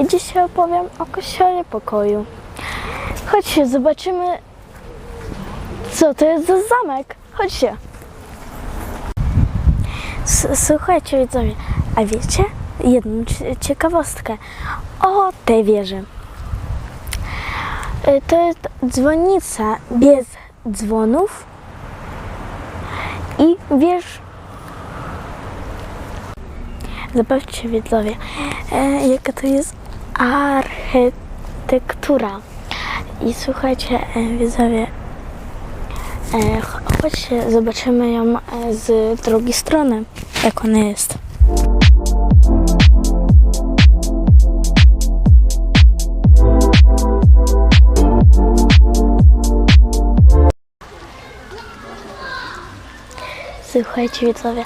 i dzisiaj opowiem o kościele pokoju. Chodźcie, zobaczymy, co to jest za zamek. Chodźcie. Słuchajcie, widzowie, a wiecie jedną cie- ciekawostkę o tej wieży? Y, To jest dzwonica bez dzwonów i wież. Zobaczcie widzowie, e, jaka to jest architektura. I słuchajcie e, widzowie, e, ch- chodźcie zobaczymy ją e, z drugiej strony, jak ona jest. Słuchajcie widzowie,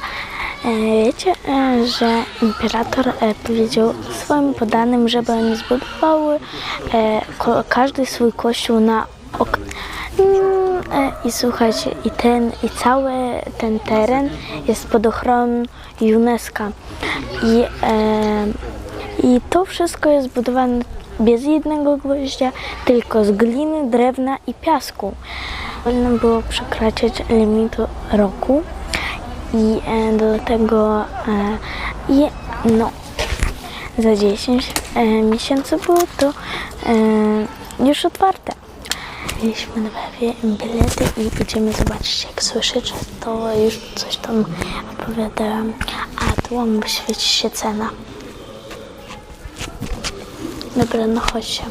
wiecie, e, że imperator e, powiedział swoim podanym, żeby oni zbudowały e, każdy swój kościół na ok. Mm, e, I słuchajcie, i ten, i cały ten teren jest pod ochroną UNESCO. I, e, I to wszystko jest budowane bez jednego gwoździa, tylko z gliny, drewna i piasku. Wolno było przekraczać limitu roku i e, dlatego je, no, za 10 e, miesięcy było to e, już otwarte. Mieliśmy prawie bilety i idziemy zobaczyć, jak słyszycie, to już coś tam opowiadałam, a tu wam wyświeci się cena. Dobra, no chodźcie.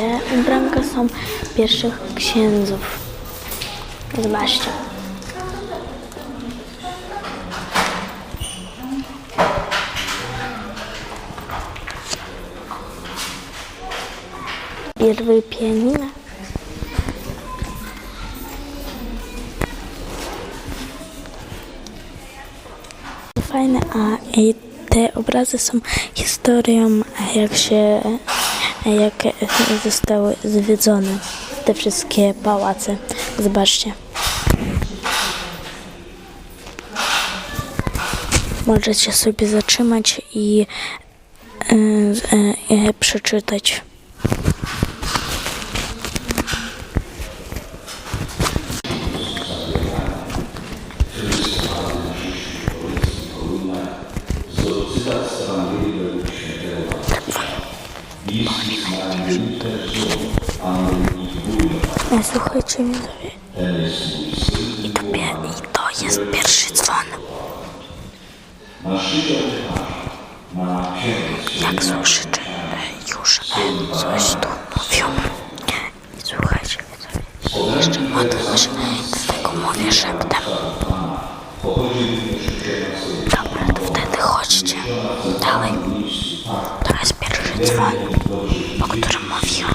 Te ubranka są pierwszych księdzów. Zobaczcie. Pierwszy pianina. Fajne, a i te obrazy są historią, jak się, jak zostały zwiedzone te wszystkie pałace. Zobaczcie. Możecie sobie zatrzymać i e, e, e, przeczytać. E, Słuchajcie, widzowie. I to, I to jest pierwszy dzwon. Jak słyszycie, e, już e, coś tu mówią. I słuchajcie, widzowie. Jeszcze odwróć, dlatego mówię szeptem. Dobra, to wtedy chodźcie dalej. To jest pierwszy dzwon, o którym mówiłam.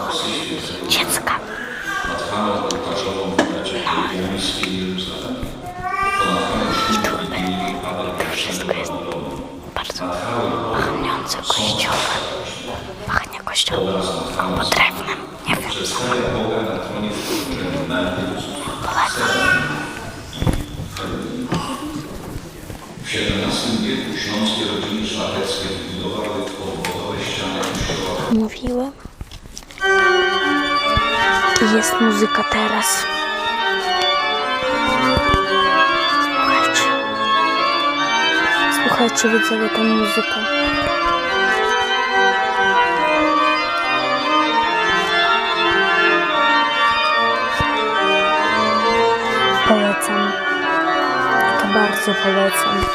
kościołem. Pachnie kościołem albo drewnem, nie wiem. Polecam. W XVII wieku śląskie rodziny szlacheckie wybudowały obwodowe ściany kościoła. Mówiłem. I Jest muzyka teraz. Słuchajcie. Słuchajcie, widzowie, tę muzykę. Bardzo polecam.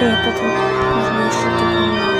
这也不知为什么吃不胖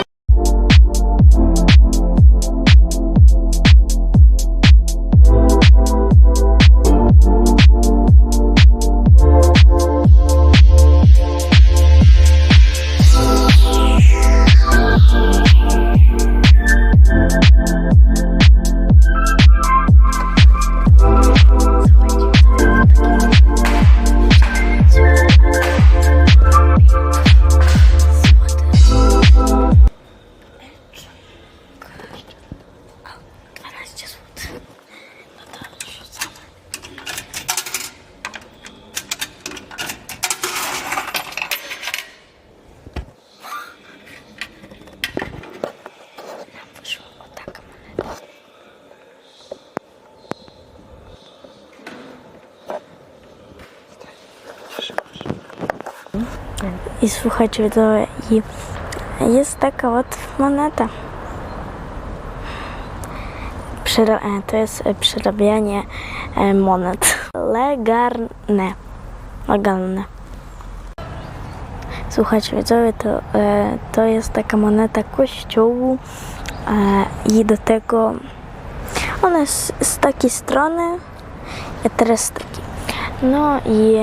I słuchajcie, widzowie, i jest taka oto moneta. Przera- e, to jest e, przerabianie e, monet. Legalne. Legalne. Słuchajcie, to, to jest taka moneta kościołu i do tego ona jest z takiej strony, teraz z takiej. No i,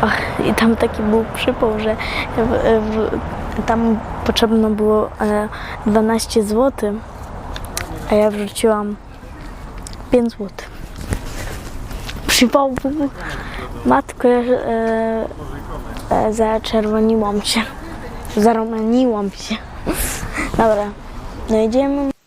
ach, i tam taki był przypał, że w, w, tam potrzebno było e, 12 zł, a ja wrzuciłam 5 zł. Przypał był. Matko, ja e, e, zaczerwoniłam się. Zaromaniłam się. Dobra, no idziemy.